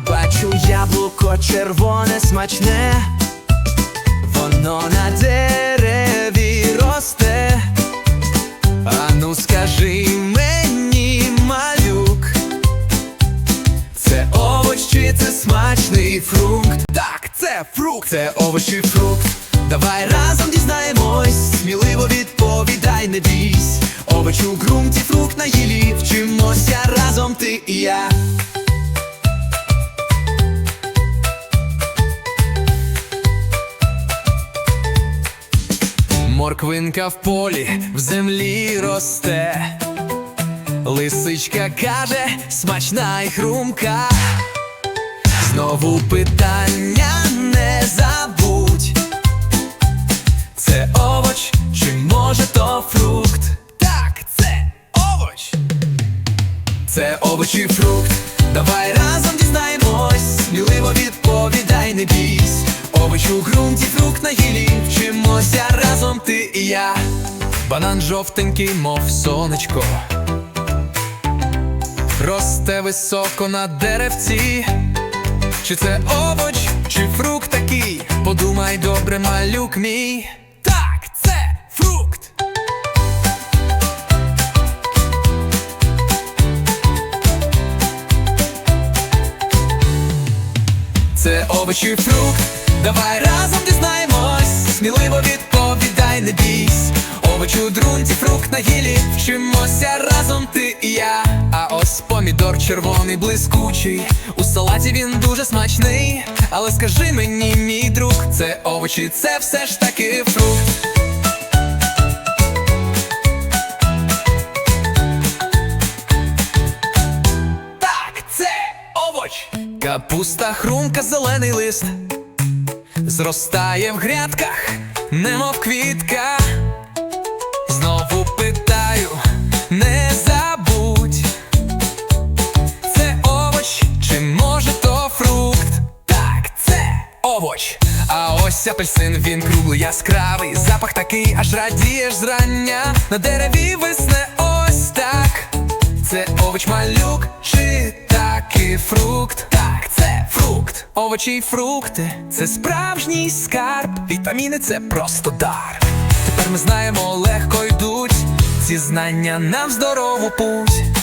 Бачу яблуко червоне смачне, воно на дереві росте. Ану скажи мені, малюк, це овоч чи це смачний фрукт? Так, це фрукт, це овоч чи фрукт. Давай разом дізнаємось, сміливо відповідай, не бійсь. Овоч у ґрунті, фрукт на гілі, вчимося разом ти і я. Морквинка в полі в землі росте. Лисичка каже, смачна і хрумка. Знову питання не забудь. Це овоч, чи може то фрукт? Так, це овоч. Це овоч і фрукт. Давай разом дізнаємось, сміливо відповідай, не бійсь. Овоч у ґрунті, фрукт на гілі, вчимося разом ти і я. Банан жовтенький, мов сонечко. Росте високо на деревці. Чи це овоч, чи фрукт такий? Подумай добре, малюк мій. Так, це фрукт. Це овоч і фрукт. Давай разом дізнаємось. Сміливо відповідай, не бійсь. Овоч у друнті, фрукт на гілі. Вчимося разом ти і я. А ось помідор червоний, блискучий. У салаті він дуже смачний. Але скажи мені, мій друг, це овочі, це все ж таки фрукт. Так, це овоч. Капуста, хрумка, зелений лист. Зростає в грядках, немов квітка. Знову питаю, не забудь. Це овоч, чи може то фрукт? Так, це овоч. А ось апельсин, він круглий, яскравий. Запах такий, аж радієш зрання. На дереві висне ось так. Це овоч малюк, чи Овочі й фрукти це справжній скарб. Вітаміни це просто дар. Тепер ми знаємо, легко йдуть. Ці знання нам здорову путь.